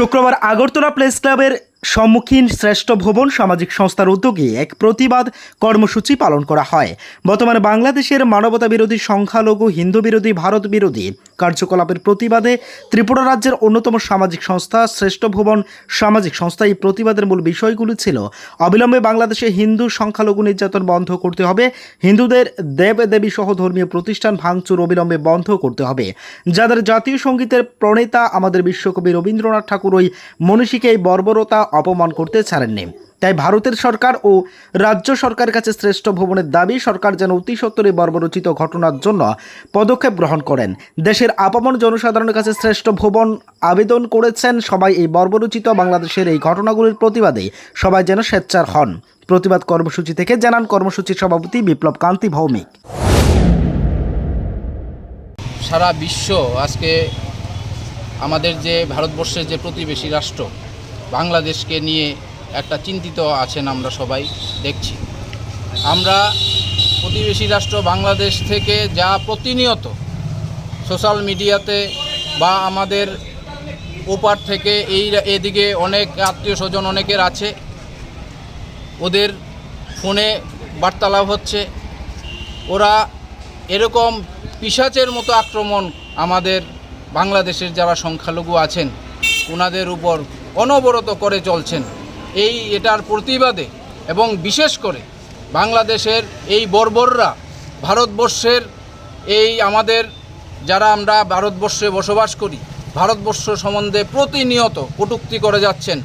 শুক্রবার আগরতলা প্রেস ক্লাবের সম্মুখীন শ্রেষ্ঠ ভবন সামাজিক সংস্থার উদ্যোগে এক প্রতিবাদ কর্মসূচি পালন করা হয়। বর্তমানে বাংলাদেশের মানবতা বিরোধী, সংখ্যালঘু, হিন্দু বিরোধী, ভারত বিরোধী কার্যকলাপের প্রতিবাদে ত্রিপুরা রাজ্যের অন্যতম সামাজিক সংস্থা, শ্রেষ্ঠ ভবন সামাজিক সংস্থা। এই প্রতিবাদের মূল বিষয়গুলি ছিল, অবিলম্বে বাংলাদেশে হিন্দু সংখ্যালঘু নির্যাতন বন্ধ করতে হবে, হিন্দুদের দেব দেবী সহ ধর্মীয় প্রতিষ্ঠান ভাঙচুর অবিলম্বে বন্ধ করতে হবে। যাদের জাতীয় সঙ্গীতের প্রণেতা আমাদের বিশ্বকবি রবীন্দ্রনাথ ঠাকুর, ওই মনীষীকে এই বর্বরতা অপমান করতে ছাড়েননি। তাই ভারতের সরকার ও রাজ্য সরকারের কাছে শ্রেষ্ঠ ভবনের দাবি, সরকার যেন অতি সত্বর এই বর্বরচিত ঘটনার জন্য পদক্ষেপ গ্রহণ করেন। দেশের আপামর জনসাধারণের কাছে শ্রেষ্ঠ ভবন আবেদন করেছেন সবাই এই বর্বরচিত বাংলাদেশের এই ঘটনাগুলির প্রতিবাদে। সবাই যেন স্বেচ্ছার হন। প্রতিবাদ কর্মসূচি থেকে জানান কর্মসূচির সভাপতি বিপ্লব কান্তি ভৌমিক। সারা বিশ্ব আজকে আমাদের যে ভারতবর্ষের যে প্রতিবেশী রাষ্ট্র বাংলাদেশকে নিয়ে একটা চিন্তিত আছেন আমরা সবাই, দেখছি। আমরা প্রতিবেশী রাষ্ট্র বাংলাদেশ থেকে যা প্রতিনিয়ত সোশ্যাল মিডিয়াতে বা আমাদের ওপার থেকে এই এদিকে অনেক আত্মীয় স্বজন অনেকের আছে, ওদের ফোনে বার্তালাপ হচ্ছে। ওরা এরকম পিসাচের মতো আক্রমণ আমাদের বাংলাদেশের যারা সংখ্যালঘু আছেন ওনাদের উপর অনবরত করে চলছেন। এই এটার প্রতিবাদে এবং বিশেষ করে বাংলাদেশের এই বর্বররা ভারতবর্ষের এই আমাদের যারা আমরা ভারতবর্ষে বসবাস করি, ভারতবর্ষ সম্বন্ধে প্রতিনিয়ত কটূক্তি করে যাচ্ছেন।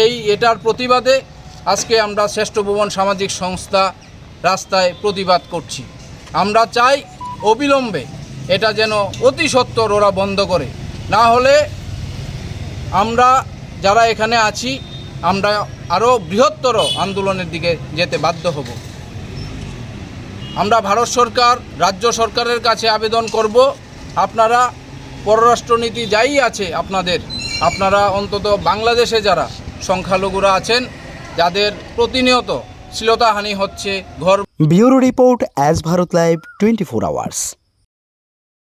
এই এটার প্রতিবাদে আজকে আমরা শ্রেষ্ঠ ভুবন সামাজিক সংস্থা রাস্তায় প্রতিবাদ করছি। আমরা চাই অবিলম্বে এটা যেন অতি সত্বর ওরা বন্ধ করে। না হলে আমরা যারা এখানে আছি, আমরা আরও বৃহত্তর আন্দোলনের দিকে যেতে বাধ্য হব। আমরা ভারত সরকার, রাজ্য সরকারের কাছে আবেদন করব। আপনারা পররাষ্ট্রনীতি যাই আছে আপনাদের, আপনারা অন্তত বাংলাদেশে যারা সংখ্যালঘুরা আছেন, যাদের প্রতিনিয়ত শ্লীলতাহানি হচ্ছে, ঘর bureau report as Bharat live twenty four hours.